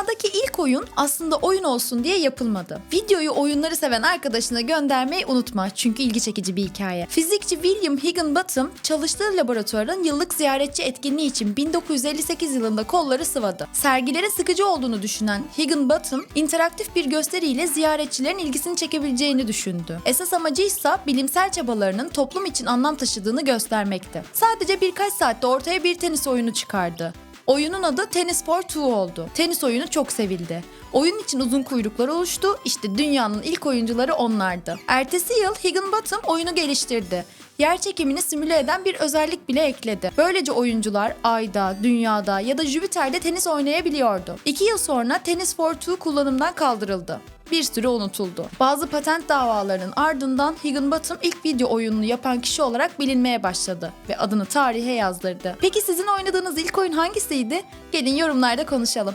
Dünyadaki ilk oyun aslında oyun olsun diye yapılmadı. Videoyu oyunları seven arkadaşına göndermeyi unutma çünkü ilgi çekici bir hikaye. Fizikçi William Higginbotham çalıştığı laboratuvarın yıllık ziyaretçi etkinliği için 1958 yılında kolları sıvadı. Sergilerin sıkıcı olduğunu düşünen Higginbotham, interaktif bir gösteriyle ziyaretçilerin ilgisini çekebileceğini düşündü. Esas amacı ise bilimsel çabalarının toplum için anlam taşıdığını göstermekti. Sadece birkaç saatte ortaya bir tenis oyunu çıkardı. Oyunun adı Tennis for Two oldu. Tenis oyunu çok sevildi. Oyun için uzun kuyruklar oluştu. İşte dünyanın ilk oyuncuları onlardı. Ertesi yıl Higginbotham oyunu geliştirdi. Yer çekimini simüle eden bir özellik bile ekledi. Böylece oyuncular Ay'da, Dünya'da ya da Jüpiter'de tenis oynayabiliyordu. İki yıl sonra Tennis for Two kullanımdan kaldırıldı bir süre unutuldu. Bazı patent davalarının ardından Higginbotham ilk video oyununu yapan kişi olarak bilinmeye başladı ve adını tarihe yazdırdı. Peki sizin oynadığınız ilk oyun hangisiydi? Gelin yorumlarda konuşalım.